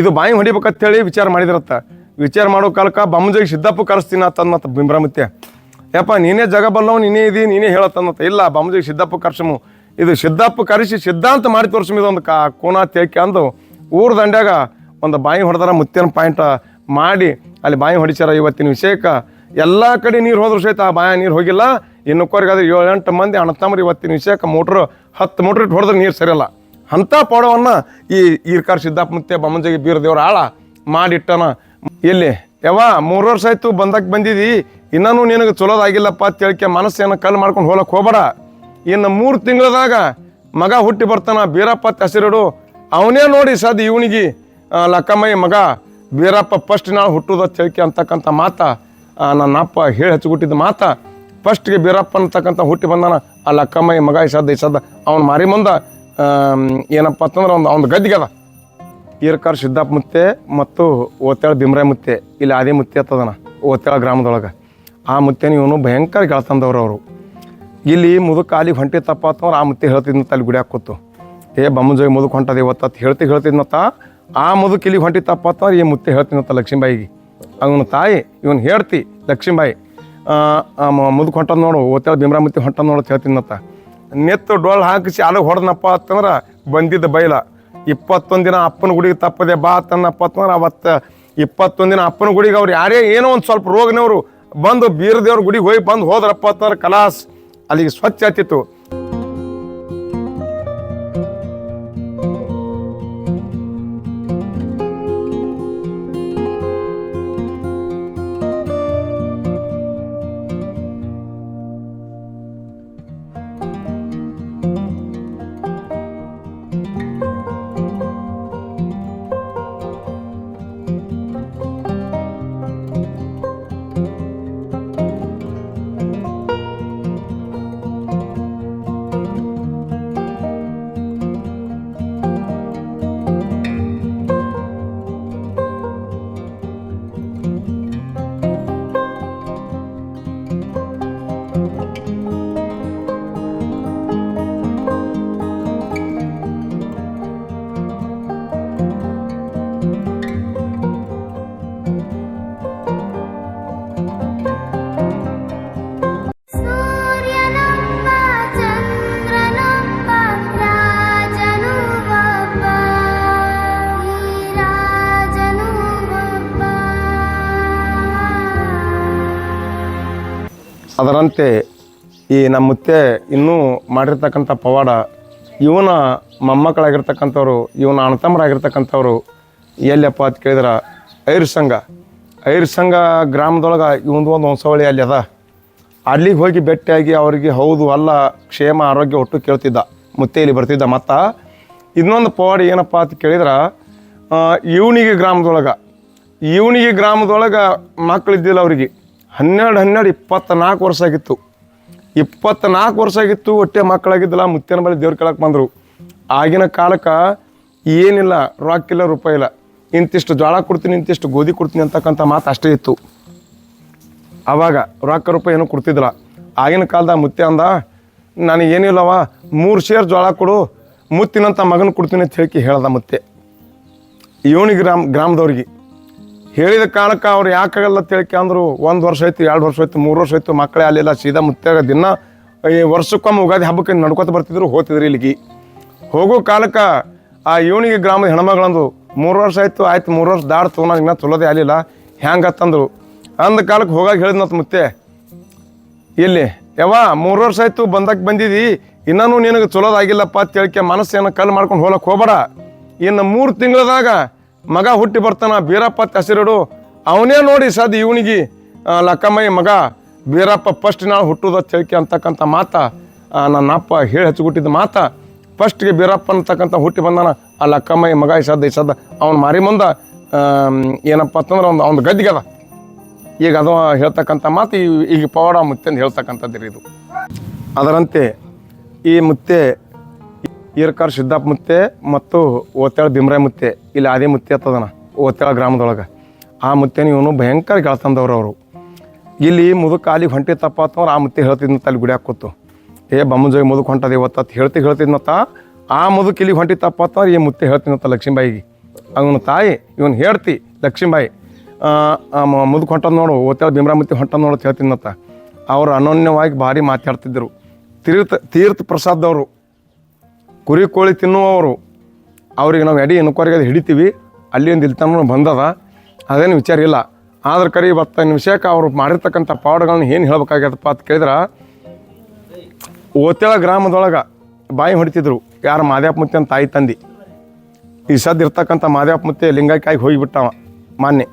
ಇದು ಬಾಯಿ ಹೊಡಿಬೇಕಂತ ಹೇಳಿ ವಿಚಾರ ಮಾಡಿದ್ರತ್ತ. ವಿಚಾರ ಮಾಡೋ ಕಾಲಕ್ಕೆ ಬಮ್ಮಜಾಗಿ ಸಿದ್ದಪ್ಪ ಕರೆಸ್ತೀನಿ ಅಂತಂದತ್ತ ಬಿಂಬ್ರಮತ್ಯ. ಯಪ್ಪ, ನೀನೇ ಜಗ ಬಲ್ಲವ್ ನೀನೇ ಇದೀ, ನೀನೇ ಹೇಳತ್ತಂತ ಇಲ್ಲ ಬಮ್ಮಜಿಗೆ ಸಿದ್ದಪ್ಪ ಕರ್ಸಮು. ಇದು ಸಿದ್ದಪ್ಪ ಕರೆಸಿ ಸಿದ್ಧಾಂತ ಮಾಡಿ ತೋರ್ಸಮ್ ಇದೊಂದು ಕಾ ಕೋನ ತೇಕೆ ಅಂದು ಊರ ದಂಡ್ಯಾಗ ಒಂದು ಬಾಯಿ ಹೊಡೆದಾರ ಮುತ್ತಿನ ಪಾಯಿಂಟ್ ಮಾಡಿ ಅಲ್ಲಿ ಬಾಯಿ ಹೊಡಿಸ್ಯಾರ ಇವತ್ತಿನ ವಿಷಯಕ್ಕೆ. ಎಲ್ಲ ಕಡೆ ನೀರು ಹೋದ್ರೂ ಸಹಿತ ಆ ಬಾಯ ನೀರು ಹೋಗಿಲ್ಲ. ಇನ್ನೊಕ್ಕವ್ರಿಗಾದ್ರೆ ಏಳು ಎಂಟು ಮಂದಿ ತಮ್ಮ ಇವತ್ತಿನ ವಿಷಯಕ್ಕೆ ಮೋಟ್ರ್ ಹತ್ತು ಮೋಟ್ರ್ ಇಟ್ಟು ಹೊಡೆದ್ರೆ ನೀರು ಸರಿಯಲ್ಲ. ಅಂಥ ಪಡವನ್ನ ಈ ಈರ್ಕಾರ ಸಿದ್ದಪ್ಪ ಮುತ್ತೆ ಬಮ್ಮಂಜಗಿ ಬೀರದೇವ್ರ ಆಳ ಮಾಡಿಟ್ಟನ. ಎಲ್ಲಿ? ಯಾವ ಮೂರು ವರ್ಷ ಆಯ್ತು ಬಂದಕ್ಕೆ ಬಂದಿದಿ. ಇನ್ನೂ ನಿನಗೆ ಚಲೋದಾಗಿಲ್ಲಪ್ಪ ಅಂತ ಹೇಳಿಕೆ ಮನಸ್ಸೇನ ಕಲ್ಲು ಮಾಡ್ಕೊಂಡು ಹೋಲಕ್ಕೆ ಹೋಗ್ಬೇಡ. ಇನ್ನು ಮೂರು ತಿಂಗಳದಾಗ ಮಗ ಹುಟ್ಟಿ ಬರ್ತಾನ ಬೀರಪ್ಪ ಹೆಸರಿಡು. ಅವನೇ ನೋಡಿ ಸದ್ ಇವನಿಗೆ ಲಕ್ಕಮ್ಮಯ್ಯ ಮಗ, ಬೀರಪ್ಪ ಫಸ್ಟ್ ನಾಳೆ ಹುಟ್ಟುದ ಹೇಳಿಕೆ ಅಂತಕ್ಕಂಥ ಮಾತ ನನ್ನ ಅಪ್ಪ ಹೇಳಿ ಹಚ್ಚಿಬಿಟ್ಟಿದ್ದ ಮಾತ. ಫಸ್ಟ್ಗೆ ಬೀರಪ್ಪ ಅಂತಕ್ಕಂಥ ಹುಟ್ಟಿ ಬಂದಾನ, ಆ ಲಕ್ಕಮ್ಮಯ್ಯ ಮಗ ಇಸದ ಸದ್ದ ಅವ್ನು ಮಾರಿ ಮುಂದೆ. ಏನಪ್ಪ ಅಂತಂದ್ರೆ ಒಂದು ಒಂದು ಗದ್ದಿಗೆ ಅದ. ಈರ್ಕಾರ ಸಿದ್ದಪ್ಪ ಮುತ್ತೆ ಮತ್ತು ಓತ್ಯಾಳ ಬಿಮ್ರಾಯ ಮುತ್ತೆ, ಇಲ್ಲಿ ಆದಿ ಮುತ್ತೆ ಅತ್ತದನ ಓತ್ಯಾಳ ಗ್ರಾಮದೊಳಗೆ. ಆ ಮುತ್ತೆನ ಇವನು ಭಯಂಕರ ಗೆಳತಂದವ್ರು ಅವರು. ಇಲ್ಲಿ ಮುದುಕ ಕಾಲಿ ಹೊಂಟಿ ತಪ್ಪ ಅಂತಂದ್ರೆ ಆ ಮುತ್ತೆ ಹೇಳ್ತಿದ್ನತ್ತ ಅಲ್ಲಿ ಗುಡಿ ಹಾಕೋತು ಏ ಬಮ್ಮಜೋಗಿ ಮುದುಕ್ ಹೊಂಟದೆ ಇವತ್ತ ಹೇಳ್ತಿ ಹೇಳ್ತಿದ್ನತ್ತ ಆ ಮುದುಕ ಇಲ್ಲಿಗೆ ಹೊಂಟಿ ತಪ್ಪ ಅಂತಂದ್ರೆ ಈ ಮುತ್ತೆ ಹೇಳ್ತಿದ್ನತ್ತ ಲಕ್ಷ್ಮೀಬಾಯಿಗೆ. ಅವನ ತಾಯಿ, ಇವನು ಹೇಳ್ತಿ ಲಕ್ಷ್ಮೀಬಾಯಿ. ಮುದುಕ್ ಹೊಂಟದ ನೋಡು, ಓತ್ಯಾಳ ಬಿಮ್ರಾ ಮುತ್ತೆ ಹೊಂಟದ ನೋಡು ಹೇಳ್ತಿದ್ನತ್ತ ನೆತ್ತು ಡೊಳ್ಳು ಹಾಕಿಸಿ ಅಲಗ ಹೊಡೆದನಪ್ಪ ಅಂತಂದ್ರೆ ಬಂದಿದ್ದ ಬೈಲ. ಇಪ್ಪತ್ತೊಂದು ದಿನ ಅಪ್ಪನ ಗುಡಿಗೆ ತಪ್ಪದೆ ಬಾ ತನ್ನಪ್ಪ ಅಂತಂದ್ರೆ ಅವತ್ತು ಇಪ್ಪತ್ತೊಂದು ದಿನ ಅಪ್ಪನ ಗುಡಿಗೆ ಅವ್ರು ಯಾರೇ ಏನೋ ಒಂದು ಸ್ವಲ್ಪ ರೋಗನವರು ಬಂದು ಬೀರದೇವ್ರ ಗುಡಿಗೆ ಹೋಗಿ ಬಂದು ಹೋದ್ರಪ್ಪ ಅಂತಂದ್ರೆ ಕಲಾಸ್ ಅಲ್ಲಿಗೆ ಸ್ವಚ್ಛ ಆಗ್ತಿತ್ತು. ಅದರಂತೆ ಈ ನಮ್ಮ ಮುತ್ತೆ ಇನ್ನೂ ಮಾಡಿರ್ತಕ್ಕಂಥ ಪವಾಡ, ಇವನ ಮೊಮ್ಮಕ್ಕಳಾಗಿರ್ತಕ್ಕಂಥವ್ರು, ಇವನ ಅಣ್ಣತಮ್ಮರಾಗಿರ್ತಕ್ಕಂಥವ್ರು ಎಲ್ಲಪ್ಪ ಅಂತ ಕೇಳಿದ್ರೆ ಐರ್ ಸಂಘ ಐರ್ ಸಂಘ ಗ್ರಾಮದೊಳಗೆ ಇವಂದು ಒಂದು ವಂಶಾವಳಿ ಅಲ್ಲಿ ಅದ. ಅಲ್ಲಿಗೆ ಹೋಗಿ ಭೇಟಿಯಾಗಿ ಅವರಿಗೆ ಹೌದು, ಅಲ್ಲ, ಕ್ಷೇಮ, ಆರೋಗ್ಯ ಒಟ್ಟು ಕೇಳ್ತಿದ್ದ. ಮುತ್ತೆ ಇಲ್ಲಿ ಬರ್ತಿದ್ದ. ಮತ್ತು ಇನ್ನೊಂದು ಪವಾಡ ಏನಪ್ಪ ಅಂತ ಕೇಳಿದ್ರೆ ಇವನಿಗೆ ಗ್ರಾಮದೊಳಗೆ. ಇವನಿಗೆ ಗ್ರಾಮದೊಳಗೆ ಮಕ್ಕಳಿದ್ದಿಲ್ಲ ಅವರಿಗೆ. ಹನ್ನೆರಡು ಹನ್ನೆರಡು ಇಪ್ಪತ್ತ್ನಾಲ್ಕು ವರ್ಷ ಆಗಿತ್ತು. ಇಪ್ಪತ್ತ್ನಾಲ್ಕು ವರ್ಷ ಆಗಿತ್ತು, ಹೊಟ್ಟೆ ಮಕ್ಕಳಾಗಿದ್ದಿಲ್ಲ, ಮುತ್ತಿನ ಬಳಿ ದೇವ್ರು ಕೇಳಕ್ಕೆ ಬಂದರು. ಆಗಿನ ಕಾಲಕ್ಕೆ ಏನಿಲ್ಲ ರೊಕ್ಕಿಲ್ಲ ರೂಪಾಯಿ ಇಲ್ಲ. ಇಂತಿಷ್ಟು ಜೋಳ ಕೊಡ್ತೀನಿ, ಇಂತಿಷ್ಟು ಗೋಧಿ ಕೊಡ್ತೀನಿ ಅಂತಕ್ಕಂಥ ಮಾತು ಅಷ್ಟೇ ಇತ್ತು. ಆವಾಗ ರೊಕ್ಕ ರೂಪಾಯಿ ಏನೂ ಕೊಡ್ತಿದ್ದಿಲ್ಲ. ಆಗಿನ ಕಾಲದ ಮುತ್ತೆ ಅಂದ ನನಗೇನಿಲ್ಲವ ಮೂರು ಶೇರ್ ಜೋಳ ಕೊಡು ಮುತ್ತಿನಂಥ ಮಗನ ಕೊಡ್ತೀನಿ ಅಂತ ಹೇಳಿ ಹೇಳ್ದ ಮುತ್ತೆ. ಇವನಿಗೆ ಗ್ರಾಮ, ಗ್ರಾಮದವ್ರಿಗೆ. ಹೇಳಿದ ಕಾಲಕ್ಕೆ ಅವ್ರು ಯಾಕಾಗಲ್ಲ ತಿಳ್ಕೆ ಒಂದು ವರ್ಷ ಆಯ್ತು, ಎರಡು ವರ್ಷ ಆಯ್ತು, ಮೂರು ವರ್ಷ ಆಯ್ತು, ಮಕ್ಕಳೇ ಅಲ್ಲಿಲ್ಲ ಸೀದಾ ಮುತ್ತಾಗ ದಿನ, ಈ ವರ್ಷಕ್ಕೊಮ್ಮೆ ಉಗಾದಿ ಹಬ್ಬಕ್ಕೆ ನಡ್ಕೊತ ಬರ್ತಿದ್ರು ಹೋಗ್ತಿದ್ರು ಇಲ್ಲಿಗೆ. ಹೋಗೋ ಕಾಲಕ್ಕೆ ಆ ಇವನಿಗೆ ಗ್ರಾಮದ ಹೆಣ್ಮಗಳಂದು ಮೂರು ವರ್ಷ ಆಯ್ತು ಆಯ್ತು, ಮೂರು ವರ್ಷ ದಾಡ್ತು ನಾನು ಇನ್ನೂ ಚಲೋದೇ ಆಗಲಿಲ್ಲ ಹ್ಯಾಂಗತ್ತಂದ್ರು ಅಂದ ಕಾಲಕ್ಕೆ ಹೋಗಾಗ ಹೇಳಿದ್ನತ್ ಮುತ್ತೆ, ಇಲ್ಲಿ ಯಾವ ಮೂರು ವರ್ಷ ಆಯ್ತು ಬಂದಕ್ಕೆ ಬಂದಿದಿ, ಇನ್ನೂ ನಿನಗೆ ಚಲೋದಾಗಿಲ್ಲಪ್ಪ ಅಂತ ಹೇಳ್ಕೆ ಮನಸ್ಸೇನ ಕಲ್ಲು ಮಾಡ್ಕೊಂಡು ಹೋಗಕ್ಕೆ ಹೋಗ್ಬೇಡ. ಇನ್ನು ಮೂರು ತಿಂಗಳದಾಗ ಮಗ ಹುಟ್ಟಿ ಬರ್ತಾನ, ಬೀರಪ್ಪ ತಸಿರಡು ಅವನೇ ನೋಡಿ ಸದ್ ಇವನಿಗೆ ಲಕ್ಕಮ್ಮಯ್ಯ ಮಗ, ಬೀರಪ್ಪ ಫಸ್ಟ್ ನಾಳೆ ಹುಟ್ಟುದ ಹೇಳ್ಕೆ ಅಂತಕ್ಕಂಥ ಮಾತ ನನ್ನ ಅಪ್ಪ ಹೇಳಿ ಹಚ್ಚಿಬಿಟ್ಟಿದ್ದ ಮಾತ. ಫಸ್ಟ್ಗೆ ಬೀರಪ್ಪ ಅಂತಕ್ಕಂಥ ಹುಟ್ಟಿ ಬಂದಾನ, ಆ ಲಕ್ಕಮ್ಮಯ್ಯ ಮಗ ಇಸದ ಇಸದ ಅವ್ನು ಮಾರಿ ಮುಂದೆ ಏನಪ್ಪ ಅಂತಂದ್ರೆ ಒಂದು ಅವ್ನ ಗದ್ದಿಗೆ ಅದ. ಈಗ ಅದು ಹೇಳ್ತಕ್ಕಂಥ ಮಾತು ಈಗ ಪವಾಡ ಮುತ್ತೆ ಅಂತ ಹೇಳ್ತಕ್ಕಂಥದ್ದು ಇದು. ಅದರಂತೆ ಈ ಮುತ್ತೆ ಈರ್ಕಾರ್ ಸಿದ್ದಪ್ಪ ಮುತ್ತೆ ಮತ್ತು ಓತ್ಯಾಳ ಬಿಮ್ರಾಯ ಮುತ್ತೆ, ಇಲ್ಲಿ ಆದಿ ಮುತ್ತೆ ಆತದನ, ಓತ್ಯಾಳ ಗ್ರಾಮದೊಳಗೆ. ಆ ಮುತ್ತೆನ ಇವನು ಭಯಂಕರ ಗೆಳತಂದವ್ರು ಅವರು. ಇಲ್ಲಿ ಮುದುಕ ಅಲ್ಲಿಗೆ ಹೊಂಟಿ ತಪ್ಪ ಆ ಮುತ್ತೆ ಹೇಳ್ತಿದ್ನತ್ತ ಅಲ್ಲಿ ಗುಡಿ ಹಾಕೋತು ಏ ಬಮ್ಮಜೋಗಿ ಮುದುಕ್ ಹೊಂಟದೆ ಇವತ್ತು ಅಂತ ಹೇಳ್ತಿ ಹೇಳ್ತಿದ್ನತ್ತ ಆ ಮುದುಕ್ ಇಲ್ಲಿಗೆ ಹೊಂಟಿ ತಪ್ಪ ಅಂತಂದ್ರೆ ಈ ಮುತ್ತೆ ಹೇಳ್ತಿದ್ನತ್ತ ಲಕ್ಷ್ಮೀಬಾಯಿಗೆ. ಅವನ ತಾಯಿ, ಇವನು ಹೇಳ್ತಿ, ಲಕ್ಷ್ಮೀಬಾಯಿ ಮುದುಕ್ ಹೊಂಟದ ನೋಡು ಓತೇಳ ಮುತ್ತೆ ಹೊಂಟದ್ ನೋಡು ಅಂತ ಹೇಳ್ತೀನತ್ತ ಅವರು ಅನನ್ಯವಾಗಿ ಭಾರಿ ಮಾತಾಡ್ತಿದ್ದರು ತೀರ್ಥ ತೀರ್ಥ ಪ್ರಸಾದವರು ಕುರಿ ಕೋಳಿ ತಿನ್ನುವವರು, ಅವ್ರಿಗೆ ನಾವು ಎಡಿ ಎನ್ಕ್ವೈರಿಗೆ ಅದು ಹಿಡಿತೀವಿ ಅಲ್ಲಿಂದ ಇಲ್ತನ ಬಂದದ, ಅದೇನು ವಿಚಾರ ಇಲ್ಲ. ಆದ್ರೆ ಕರಿ ಬತ್ತ ನಿಮಿಷಕ್ಕೆ ಅವರು ಮಾಡಿರ್ತಕ್ಕಂಥ ಪಾಡುಗಳನ್ನ ಏನು ಹೇಳ್ಬೇಕಾಗ್ಯದಪ್ಪ ಅಂತ ಕೇಳಿದ್ರೆ ಓತೇಳ ಗ್ರಾಮದೊಳಗೆ ಬಾಯಿ ಹೊಡಿತಿದ್ರು, ಯಾರು ಮಾದ್ಯಾಪ ಮುತ್ತೆ ಅಂತ ತಾಯಿ ತಂದಿ. ಈ ಸದ್ದು ಇರ್ತಕ್ಕಂಥ ಮಾದ್ಯಾಪ ಮುತ್ತೆ ಲಿಂಗೈಕಾಯಿಗೆ ಹೋಗಿಬಿಟ್ಟವ ಮಾನ್ಯ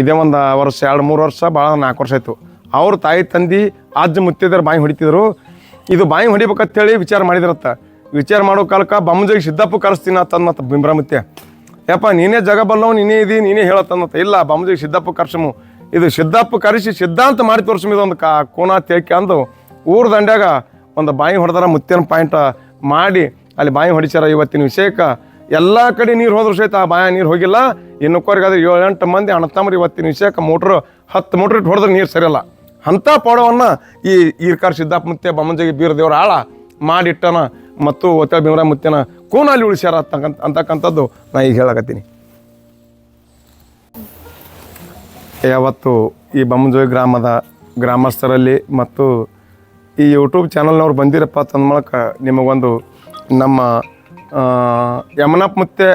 ಇದೇ ಒಂದು ವರ್ಷ, ಎರಡು, ಮೂರು ವರ್ಷ ಭಾಳ ನಾಲ್ಕು ವರ್ಷ ಆಯಿತು. ಅವ್ರ ತಾಯಿ ತಂದು ಅಜ್ಜ ಮುತ್ತಿದ್ರೆ ಬಾಯಿ ಹೊಡಿತಿದ್ರು. ಇದು ಬಾಯಿ ಹೊಡಿಬೇಕಂತೇಳಿ ವಿಚಾರ ಮಾಡಿದ್ರತ್ತ. ವಿಚಾರ ಮಾಡೋ ಕಾಲಕ್ಕೆ ಬಮ್ಮಜಗಿ ಸಿದ್ದಪ್ಪ ಕರೆಸ್ತೀನಿ ಅಂತಂದತ್ತ ಬಿಂಬ್ರಮತ್ಯ. ಯಪ್ಪ, ನೀನೇ ಜಗ ಬಲ್ಲವ್, ನೀನೇ ಇದೀ, ನೀನೇ ಹೇಳತ್ತನ್ನತ್ತ ಇಲ್ಲ ಬಮ್ಮಜಗಿ ಸಿದ್ದಪ್ಪ ಕರ್ಸಮು ಇದು ಸಿದ್ದಪ್ಪ ಕರೆಸಿ ಸಿದ್ಧಾಂತ ಮಾಡಿ ತೋರ್ಸಮ್ ಇದೊಂದು ಕಾ ಕೋನ ತೇಕೆ ಅಂದು ಊರ ದಂಡ್ಯಾಗ ಒಂದು ಬಾಯಿ ಹೊಡೆದಾರ ಮುತ್ತಿನ ಪಾಯಿಂಟ್ ಮಾಡಿ ಅಲ್ಲಿ ಬಾಯಿ ಹೊಡಿಸ್ಯಾರ ಇವತ್ತಿನ ವಿಷಯಕ್ಕೆ. ಎಲ್ಲ ಕಡೆ ನೀರು ಹೋದ್ರು ಸಹಿತ ಆ ಬಾಯ ನೀರು ಹೋಗಿಲ್ಲ. ಇನ್ನೊಕ್ಕೋರಿಗಾದ್ರೆ ಏಳು ಎಂಟು ಮಂದಿ ಅಣ್ಣತಮ್ಮರು ಇವತ್ತಿನ ವಿಷಯಕ್ಕೆ ಮೋಟ್ರ್, ಹತ್ತು ಮೋಟ್ರ್ ಇಟ್ಟು ಹೊಡೆದ್ರೆ ನೀರು ಸರಿಯಲ್ಲ. ಅಂಥ ಪಾಡವನ್ನು ಈ ಈರ್ಕಾರ ಸಿದ್ದಪ್ಪ ಮುತ್ತೆ ಬಮ್ಮಂಜಗಿ ಬೀರ ದೇವ್ರ ಆಳ ಮಾಡಿಟ್ಟನ ಮತ್ತು ಒತ್ತಡ ಭೀಮರ ಮುತ್ತಿನ ಅಲ್ಲಿ ಉಳಿಸ್ಯಾರ ಅಂತಕ್ಕಂಥ ಅಂತಕ್ಕಂಥದ್ದು ನಾ ಈಗ ಹೇಳಕತ್ತೀನಿ. ಯಾವತ್ತು ಈ ಬಮ್ಮಜೋಯ್ ಗ್ರಾಮದ ಗ್ರಾಮಸ್ಥರಲ್ಲಿ ಮತ್ತು ಈ ಯೂಟ್ಯೂಬ್ ಚಾನಲ್ನವ್ರು ಬಂದಿರಪ್ಪ ತಂದ ಮೂಲಕ ನಿಮಗೊಂದು ನಮ್ಮ ಯಮನಪ್ಪ ಮುತ್ತೆ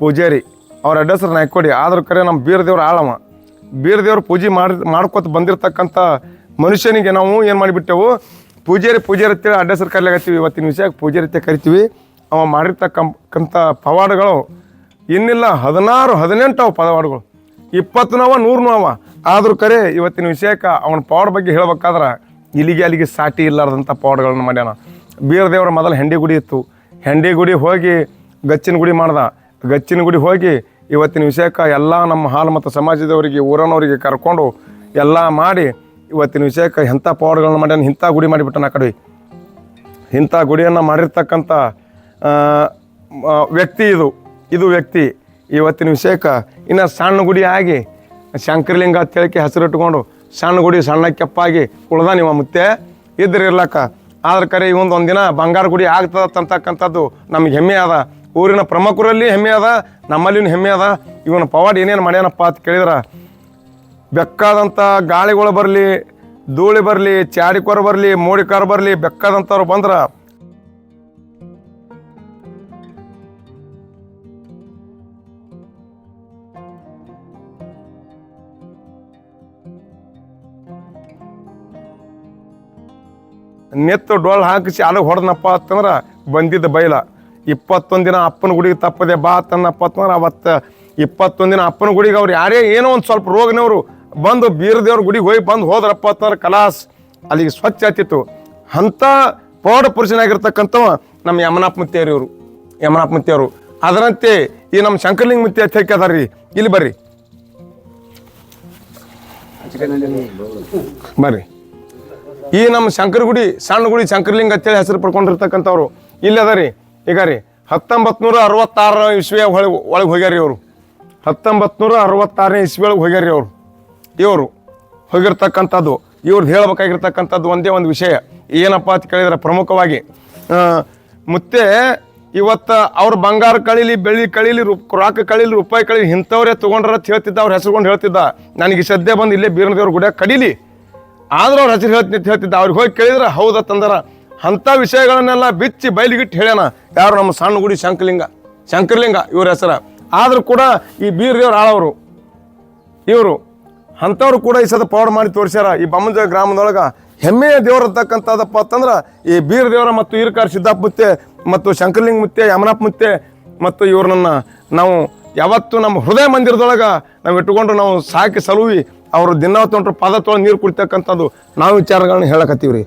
ಪೂಜಾರಿ ಅವ್ರ ಅಡ್ರೆಸ್ ನಾಯ್ಕೊಡಿ ಆದ್ರೂ ಕರೆ ನಮ್ಮ ಬೀರದೇವ್ರ ಆಳವ. ಬೀರದೇವ್ರ ಪೂಜೆ ಮಾಡಿ ಮಾಡ್ಕೊತ ಬಂದಿರತಕ್ಕಂಥ ಮನುಷ್ಯನಿಗೆ ನಾವು ಏನು ಮಾಡಿಬಿಟ್ಟೆವು? ಪೂಜಾರಿ ಪೂಜಾರಿ ಅಂತೇಳಿ ಅಡ್ಡಸರ್ ಕರ್ಲಾಗತ್ತೀವಿ ಇವತ್ತಿನ ವಿಷಯ ಪೂಜಾರಿ ಅಂತ ಕರಿತೀವಿ. ಅವ ಮಾಡಿರ್ತಕ್ಕಂಥ ಪವಾಡಗಳು ಇನ್ನಿಲ್ಲ ಹದಿನಾರು, ಹದಿನೆಂಟು ಅವ ಪದವಾಡುಗಳು ಇಪ್ಪತ್ತು ನಾವ, ನೂರು ಅವ. ಆದರೂ ಕರೆ ಇವತ್ತಿನ ವಿಷಯಕ್ಕೆ ಅವನ ಪವಾಡ ಬಗ್ಗೆ ಹೇಳ್ಬೇಕಾದ್ರೆ ಇಲ್ಲಿಗೆ ಅಲ್ಲಿಗೆ ಸಾಟಿ ಇಲ್ಲಾರ್ದಂಥ ಪವಾಡಗಳನ್ನು ಮಾಡ್ಯಾನ. ಬೀರದೇವರ ಮೊದಲು ಹೆಂಡಿ ಗುಡಿ ಇತ್ತು. ಹೆಂಡಿ ಗುಡಿ ಹೋಗಿ ಗಚ್ಚಿನ ಗುಡಿ ಮಾಡ್ದ. ಗಚ್ಚಿನ ಗುಡಿ ಹೋಗಿ ಇವತ್ತಿನ ವಿಷಯಕ್ಕೆ ಎಲ್ಲ ನಮ್ಮ ಹಾಲು ಮತ್ತು ಸಮಾಜದವರಿಗೆ, ಊರನವರಿಗೆ ಕರ್ಕೊಂಡು ಎಲ್ಲ ಮಾಡಿ ಇವತ್ತಿನ ವಿಷಯಕ್ಕೆ ಎಂಥ ಪವಾಡಗಳನ್ನ ಮಾಡ್ಯಾನ, ಇಂಥ ಗುಡಿ ಮಾಡಿಬಿಟ್ಟನ ಆ ಕಡೆ. ಇಂಥ ಗುಡಿಯನ್ನು ಮಾಡಿರ್ತಕ್ಕಂಥ ವ್ಯಕ್ತಿ ಇದು ಇದು ವ್ಯಕ್ತಿ. ಇವತ್ತಿನ ವಿಷಯಕ್ಕೆ ಇನ್ನು ಸಣ್ಣ ಗುಡಿ ಆಗಿ ಶಂಕರಲಿಂಗ ಹೆಸರು ಹೆಸರಿಟ್ಕೊಂಡು ಸಣ್ಣ ಗುಡಿ, ಸಣ್ಣ ಕೆಪ್ಪಾಗಿ ಉಳ್ದ ನೀವು ಮುತ್ತೆ. ಇದ್ರೆ ಇರ್ಲಕ್ಕ. ಆದ್ರೆ ಕರೆ ಇವೊಂದು ಒಂದಿನ ಬಂಗಾರ ಗುಡಿ ಆಗ್ತದ ಅಂತಕ್ಕಂಥದ್ದು ನಮ್ಗೆ ಹೆಮ್ಮೆ ಅದ. ಊರಿನ ಪ್ರಮುಖರಲ್ಲಿ ಹೆಮ್ಮೆ ಅದ, ನಮ್ಮಲ್ಲಿನೂ ಹೆಮ್ಮೆ ಅದ. ಇವನ ಪವಾಡ್ ಏನೇನು ಮಾಡ್ಯಾನಪ್ಪ ಅಂತ ಕೇಳಿದ್ರೆ ಬೆಕ್ಕಾದಂಥ ಗಾಳಿಗಳು ಬರಲಿ, ಧೂಳಿ ಬರಲಿ, ಚಾಡಿಕೊರ ಬರಲಿ, ಮೋಡಿಕಾರ ಬರಲಿ, ಬೆಕ್ಕಾದಂಥವ್ರು ಬಂದ್ರೆ ನೆತ್ತು ಡೊಳ್ಳು ಹಾಕಿಸಿ ಅಲ್ಲಿಗೆ ಹೊಡೆದನಪ್ಪ ಅಂತಂದ್ರೆ ಬಂದಿದ್ದ ಬೈಲ. ಇಪ್ಪತ್ತೊಂದು ದಿನ ಅಪ್ಪನ ಗುಡಿಗೆ ತಪ್ಪದೆ ಬಾ ತನ್ನಪ್ಪ ಅಂತಂದ್ರೆ ಅವತ್ತು ಇಪ್ಪತ್ತೊಂದು ದಿನ ಅಪ್ಪನ ಗುಡಿಗೆ ಅವ್ರು ಯಾರೇ ಏನೋ ಒಂದು ಸ್ವಲ್ಪ ರೋಗನವರು ಬಂದು ಬೀರದೇವ್ರ ಗುಡಿಗೆ ಹೋಗಿ ಬಂದು ಹೋದ್ರಪ್ಪ ಅಂತಂದ್ರೆ ಕಲಾಸ್ ಅಲ್ಲಿಗೆ ಸ್ವಚ್ಛ ಆತಿತ್ತು ಅಂಥ ಪೌಡ ಪುರುಷನಾಗಿರ್ತಕ್ಕಂಥವ ನಮ್ಮ ಯಮನಾಪ್ ಮುತ್ತೇರಿ ಇವರು. ಯಮನಾಪ್ ಅದರಂತೆ ಈ ನಮ್ಮ ಶಂಕರಲಿಂಗ ಮುತ್ತಿ ಅಂತ ರೀ? ಇಲ್ಲಿ ಬರ್ರಿ. ಬರ್ರಿ. ಈ ನಮ್ಮ ಶಂಕರ ಗುಡಿ, ಸಣ್ಣ ಗುಡಿ ಶಂಕರಲಿಂಗ ಅಂತೇಳಿ ಹೆಸರು ಪಡ್ಕೊಂಡಿರ್ತಕ್ಕಂಥವ್ರು. ಇಲ್ಲಿ ಅದ ರೀ. ಈಗ ರೀ ಹತ್ತೊಂಬತ್ತು ನೂರ ಅರವತ್ತಾರನೇ ಇಸ್ವಿಯ ಒಳಗೆ ಒಳಗೆ ಹೋಗ್ಯಾರಿ ಅವರು ಹತ್ತೊಂಬತ್ತು ನೂರ ಅರವತ್ತಾರನೇ ಇಸ್ವಿ ಒಳಗೆ ಹೋಗ್ಯಾರಿ ಅವರು ಇವರು ಹೋಗಿರ್ತಕ್ಕಂಥದ್ದು ಇವ್ರದ್ದು ಹೇಳಬೇಕಾಗಿರ್ತಕ್ಕಂಥದ್ದು ಒಂದೇ ಒಂದು ವಿಷಯ. ಏನಪ್ಪ ಅಂತ ಕೇಳಿದ್ರೆ ಪ್ರಮುಖವಾಗಿ ಮತ್ತೆ ಇವತ್ತು ಅವ್ರ ಬಂಗಾರ ಕಳೀಲಿ, ಬೆಳ್ಳಿ ಕಳೀಲಿ ರು ರೊಕ್ಕ ಕಳೀಲಿ, ರೂಪಾಯಿ ಕಳೀಲಿ ಇಂಥವ್ರೇ ತೊಗೊಂಡ್ರ ಹೇಳ್ತಿದ್ದ, ಅವ್ರ ಹೆಸರುಕೊಂಡು ಹೇಳ್ತಿದ್ದ. ನನಗೆ ಸದ್ಯ ಬಂದು ಇಲ್ಲೇ ಬೀರದೇವ್ರ ಗುಡಿಯಾಗ ಕಡೀಲಿ. ಆದ್ರೂ ಅವ್ರ ಹೆಸರು ಹೇಳ್ತೀನಿ ಹೇಳ್ತಿದ್ದ. ಅವ್ರಿಗೆ ಹೋಗಿ ಕೇಳಿದ್ರೆ, ಹೌದ ತಂದರ, ಅಂಥ ವಿಷಯಗಳನ್ನೆಲ್ಲ ಬಿಚ್ಚಿ ಬಯಲಿಗಿಟ್ಟು ಹೇಳ್ಯಾನ. ಯಾರು ನಮ್ಮ ಸಣ್ಣ ಗುಡಿ ಶಂಕಲಿಂಗ, ಶಂಕರ್ಲಿಂಗ ಇವ್ರ ಹೆಸರು. ಆದ್ರೂ ಕೂಡ ಈ ಬೀರದೇವ್ರ ಆಳವರು, ಇವರು ಅಂಥವ್ರು ಕೂಡ ಈ ಸದ ಪವಾಡ ಮಾಡಿ ತೋರಿಸ್ಯಾರ. ಈ ಬಮ್ಮಜ ಗ್ರಾಮದೊಳಗೆ ಹೆಮ್ಮೆಯ ದೇವರು ಅಂತಕ್ಕಂಥದ್ದಪ್ಪ ಅಂತಂದ್ರೆ ಈ ಬೀರ ದೇವರ ಮತ್ತು ಈರ್ಕಾರ್ ಸಿದ್ದಪ್ಪ ಮುತ್ತೆ ಮತ್ತು ಶಂಕರಲಿಂಗ ಮುತ್ತೆ ಯಮನಪ್ಪ ಮುತ್ತೆ ಮತ್ತು ಇವ್ರನ್ನ ನಾವು ಯಾವತ್ತು ನಮ್ಮ ಹೃದಯ ಮಂದಿರದೊಳಗೆ ನಾವು ಇಟ್ಟುಕೊಂಡು ನಾವು ಸಾಕಿ ಸಲುವಿ ಅವರು ದಿನ ತೊಂಟ್ರು ಪದ ನೀರು ಕುಡಿತಕ್ಕಂಥದ್ದು ನಾವು ವಿಚಾರಗಳನ್ನ ಹೇಳಕತ್ತೀವಿ ರೀ